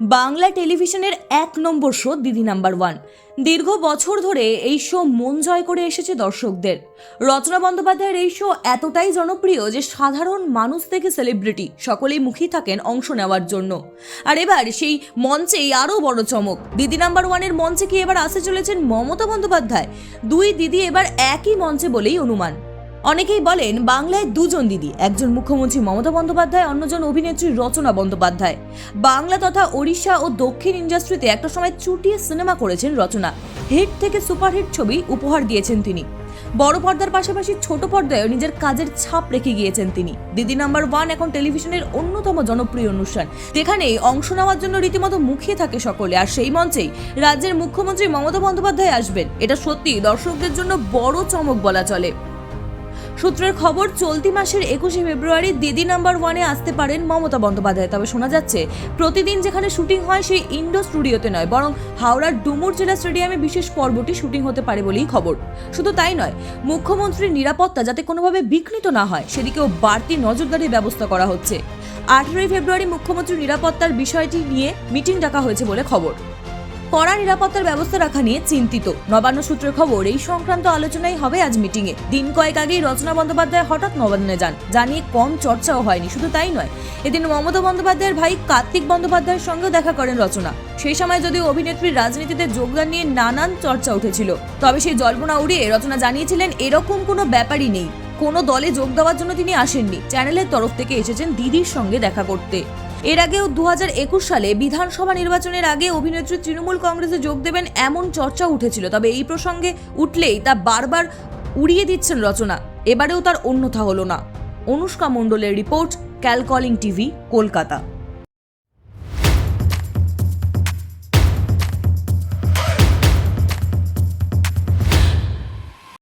বাংলা টেলিভিশনের এক নম্বর show Didi number one. দীর্ঘ বছর ধরে এই শো মন জয় করে এসেছে দর্শকদের। রচনা বন্দ্যোপাধ্যায়ের এই শো এতটাই জনপ্রিয় যে সাধারণ মানুষ থেকে সেলিব্রিটি সকলেই মুখী থাকেন অংশ নেওয়ার জন্য। আর এবার সেই মঞ্চেই আরও বড় চমক। দিদি নাম্বার ওয়ানের মঞ্চে কি এবার আসতে চলেছেন মমতা বন্দ্যোপাধ্যায়? দুই দিদি এবার একই মঞ্চে বলেই অনুমান। অনেকেই বলেন, বাংলায় দুজন দিদি, একজন মুখ্যমন্ত্রী মমতা বন্দ্যোপাধ্যায়, অন্যজন অভিনেত্রী রচনা বন্দ্যোপাধ্যায়। বাংলা তথা ওড়িশা ও দক্ষিণ ইন্ডাস্ট্রিতে একটা সময় চুটিয়ে সিনেমা করেছেন রচনা। হিট থেকে সুপারহিট ছবি উপহার দিয়েছেন তিনি। বড় পর্দার পাশাপাশি ছোট পর্দায়ও নিজের কাজের ছাপ রেখে গিয়েছেন তিনি। দিদি নাম্বার ওয়ান এখন টেলিভিশনের অন্যতম জনপ্রিয় অনুষ্ঠান। যেখানে অংশ নেওয়ার জন্য রীতিমতো মুখিয়ে থাকে সকলে, আর সেই মঞ্চেই রাজ্যের মুখ্যমন্ত্রী মমতা বন্দ্যোপাধ্যায় আসবেন। এটা সত্যি দর্শকদের জন্য বড় চমক বলা চলে। সূত্রের খবর, চলতি মাসের একুশে ফেব্রুয়ারি দিদি নাম্বার ওয়ানে আসতে পারেন মমতা বন্দ্যোপাধ্যায়। তবে শোনা যাচ্ছে, প্রতিদিন যেখানে শুটিং হয় সেই ইন্ডো স্টুডিওতে নয়, বরং হাওড়ার ডুমুর জেলা স্টেডিয়ামে বিশেষ পর্বটি শুটিং হতে পারে বলেই খবর। শুধু তাই নয়, মুখ্যমন্ত্রীর নিরাপত্তা যাতে কোনোভাবে বিঘ্নিত না হয়, সেদিকেও বাড়তি নজরদারির ব্যবস্থা করা হচ্ছে। আঠেরোই ফেব্রুয়ারি মুখ্যমন্ত্রীর নিরাপত্তার বিষয়টি নিয়ে মিটিং ডাকা হয়েছে বলে খবর। কড়া নিরাপত্তার ব্যবস্থা রাখা নিয়ে চিন্তিত। নবান্ন সূত্রের খবর, এই সংক্রান্ত আলোচনাই হবে আজ মিটিংয়ে। দিন কয়েক আগেই রচনা বন্দ্যোপাধ্যায় হঠাৎ নবান্নে যান, যা নিয়ে কম চর্চাও হয়নি, শুধু তাই নয়, এদিন মমতা বন্দ্যোপাধ্যায়ের ভাই কার্তিক বন্দ্যোপাধ্যায়ের সঙ্গেও দেখা করেন রচনা। সেই সময় যদিও অভিনেত্রীর রাজনীতিতে যোগদান নিয়ে নানান চর্চা উঠেছিল, তবে সেই জল্পনা উড়িয়ে রচনা জানিয়েছিলেন, এরকম কোনো ব্যাপারই নেই। কোনো দলে যোগ দেওয়ার জন্য তিনি আসেননি। চ্যানেলের তরফ থেকে এসেছেন দিদির সঙ্গে দেখা করতে। এর আগেও দু হাজার একুশ সালে বিধানসভা নির্বাচনের আগে অভিনেত্রী তৃণমূল কংগ্রেসে যোগ দেবেন এমন চর্চা উঠেছিল। তবে এই প্রসঙ্গে উঠলেই তা বারবার উড়িয়ে দিচ্ছেন রচনা। এবারেও তার অন্যথা হলো না। অনুষ্কা মণ্ডলের রিপোর্ট, ক্যালকলিং টিভি, কলকাতা।